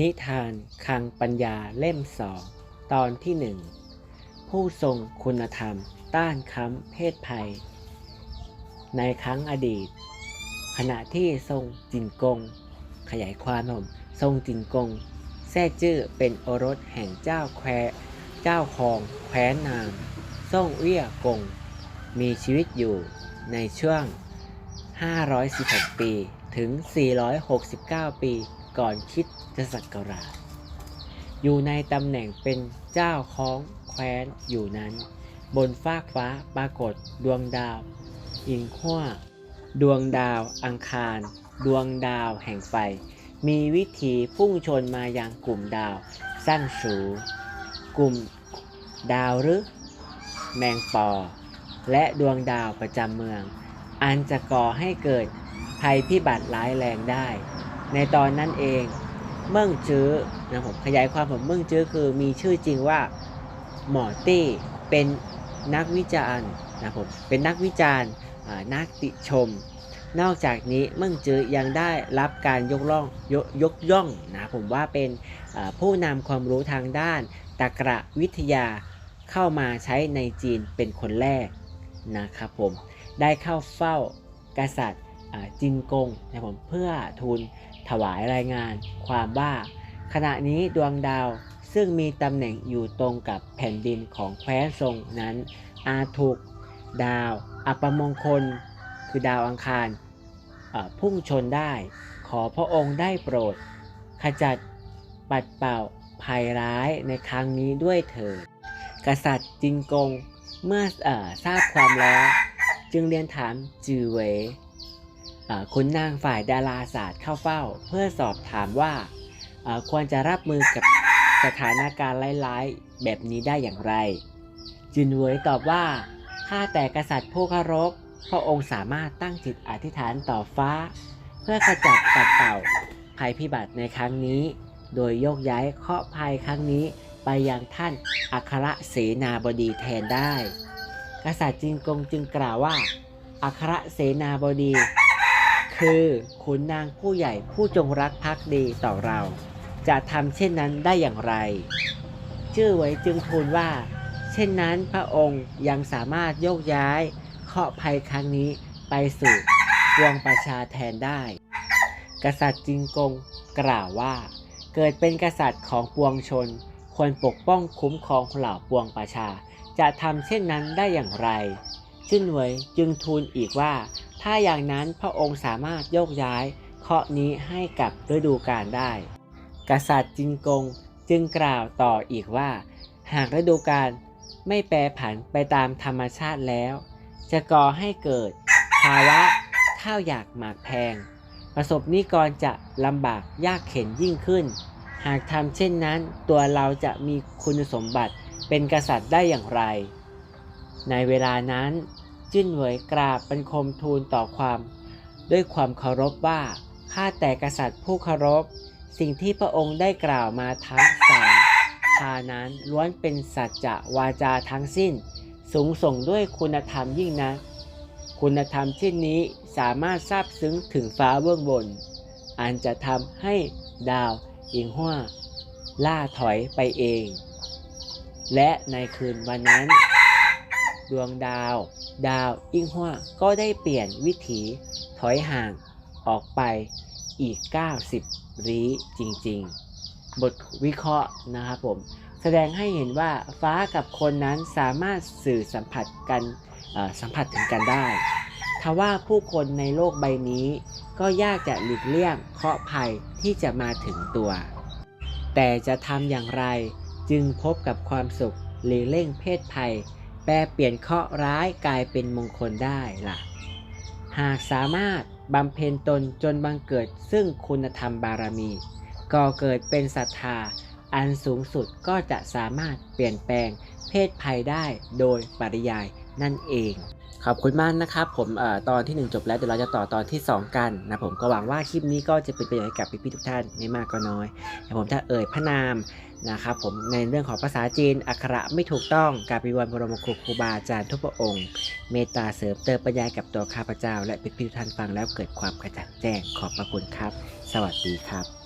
นิทานคังปัญญาเล่มสองตอนที่หนึ่งผู้ทรงคุณธรรมต้านค้ำเพศภัย ในครั้งอดีต ขณะที่ทรงจินกง ขยายความผมทรงจินกงแท้จื้อเป็นโอรสแห่งเจ้าแควเจ้าคองแคว้นนามซ่งเอี้ยกง มีชีวิตอยู่ในช่วง 516 ปี ถึง 469 ปีก่อนคิดจะศักราช อยู่ในตำแหน่งเป็นเจ้าของแคว้นอยู่นั้น บนฟากฟ้าปรากฏดวงดาว อิงขั้วดวงดาวอังคาร ดวงดาวแห่งไฟ มีวิธีพุ่งชนมายังกลุ่มดาวสร้างสูกลุ่มดาวหรือแมงปอ และดวงดาวประจำเมือง อันจะก่อให้เกิด ภัยพิบัติร้ายแรงได้ ในตอนนั้นเอง เมิ่งจื้อนะผมขยายความผมเมิ่งจื้อคือมีชื่อจริงว่าหมอตี้เป็นนักวิจารณ์นะผมเป็นนักวิจารณ์นักติชม นอกจากนี้เมิ่งจื้อยังได้รับการยกล่องยกยกย่องนะผมว่าเป็นผู้นำความรู้ทางด้านตรระวิทยาเข้ามาใช้ในจีนเป็นคนแรกนะครับผมได้เข้าเฝ้ากษัตริย์ จินกงนะผมเพื่อทูลถวายรายงานความว่า ขณะนี้ดวงดาวซึ่งมีตำแหน่งอยู่ตรงกับแผ่นดินของแคว้นทรงนั้น อาจถูกดาว อัปมงคล คือดาวอังคารพุ่งชนได้ ขอพระองค์ได้โปรด ขจัดปัดเป่าภัยร้ายในครั้งนี้ด้วยเถิดกษัตริย์จินกงเมื่ออทราบความแล้ว จึงเรียนถามจือเว คุณนางฝ่ายดาราศาสตร์เข้าเฝ้า เพื่อสอบถามว่าควรจะรับมือกับสถานการณ์ร้ายๆ แบบนี้ได้อย่างไร จินเวยตอบว่าข้าแต่กษัตริย์ผู้เคารพพระองค์สามารถตั้งจิตอธิษฐานต่อฟ้า เพื่อขจัดปัดเป่าภัยพิบัติในครั้งนี้ โดยโยกย้ายเคราะห์ภัยครั้งนี้ไปยังท่านอัครเสนาบดีแทนได้ กษัตริย์จินกงจึงกล่าวว่าอัครเสนาบดี คือขุนนางผู้ใหญ่ผู้จงรักภักดีต่อเรา จะทำเช่นนั้นได้อย่างไร ชื่อไว้จึงทูลว่า เช่นนั้นพระองค์ยังสามารถโยกย้ายเคาะภัยครั้งนี้ไปสู่ปวงประชาแทนได้ กษัตริย์จิงกงกล่าวว่า เกิดเป็นกษัตริย์ของปวงชน ควรปกป้องคุ้มครองเหล่าปวงประชา จะทำเช่นนั้นได้อย่างไร ชื่นเวยจึงทูลอีกว่า ถ้าอย่างนั้นพระองค์สามารถโยกย้ายเคราะห์นี้ให้กับฤดูกาลได้ กษัตริย์จินกงจึงกล่าวต่ออีกว่า หากฤดูกาลไม่แปรผันไปตามธรรมชาติแล้ว จะก่อให้เกิด ภาวะข้าวอยากหมากแพง ประสบนิกรจะลำบากยากเข็นยิ่งขึ้น หากทำเช่นนั้น ตัวเราจะมีคุณสมบัติเป็นกษัตริย์ได้อย่างไร ในเวลานั้น จิ้นเหวยกราบบันคมทูลต่อความ ด้วยความเคารพว่าข้าแต่กษัตริย์ผู้เคารพ สิ่งที่พระองค์ได้กล่าวมาทั้งสามคานั้นล้วนเป็นสัจจะวาจาทั้งสิ้น สูงส่งด้วยคุณธรรมยิ่งนะคุณธรรมเช่นนี้สามารถซาบซึ้งถึงฟ้าเบื้องบน อันจะทำให้ดาวอิงหัวล่าถอยไปเอง และในคืนวันนั้น ดวงดาว ดาวอิงหัวก็ได้เปลี่ยนวิถีถอยห่างออกไปอีก 90 ลี้จริง ๆ บทวิเคราะห์นะครับผม แสดงให้เห็นว่าฟ้ากับคนนั้นสามารถสื่อสัมผัสกันสัมผัสถึงกันได้ทว่าผู้คนในโลกใบนี้ ก็ยากจะหลีกเลี่ยงเคราะห์ภัยที่จะมาถึงตัว แต่จะทำอย่างไรจึงพบกับความสุขหรือเร่งเพศภัย แปลเปลี่ยนเคราะห์ร้ายกลายเป็นมงคลได้ล่ะ หากสามารถบำเพ็ญตนจนบังเกิดซึ่งคุณธรรมบารมี ก็เกิดเป็นศรัทธา อันสูงสุดก็จะสามารถเปลี่ยนแปลงเพศภัยได้โดยปริยาย นั่นเอง ขอบคุณมากนะครับผมอตอนที่ 1 จบแล้วเดี๋ยวเราจะต่อตอนที่ 2 กันนะผมก็หวังว่าคลิปนี้ก็จะเป็นประโยชน์กับพี่ๆทุกท่านไม่มากก็น้อยแต่ผมจะเอ่ยพระนามนะครับผมในเรื่องของภาษาจีนอักขระไม่ถูกต้องกราบวิวันบรมครูครูบาอาจารย์ทุกพระองค์ เมตตาเสริมเติมปัญญากับตัวข้าพเจ้า และพี่ๆทุกท่านฟังแล้วเกิดความกระจ่างแจ้งขอบพระคุณครับ สวัสดีครับ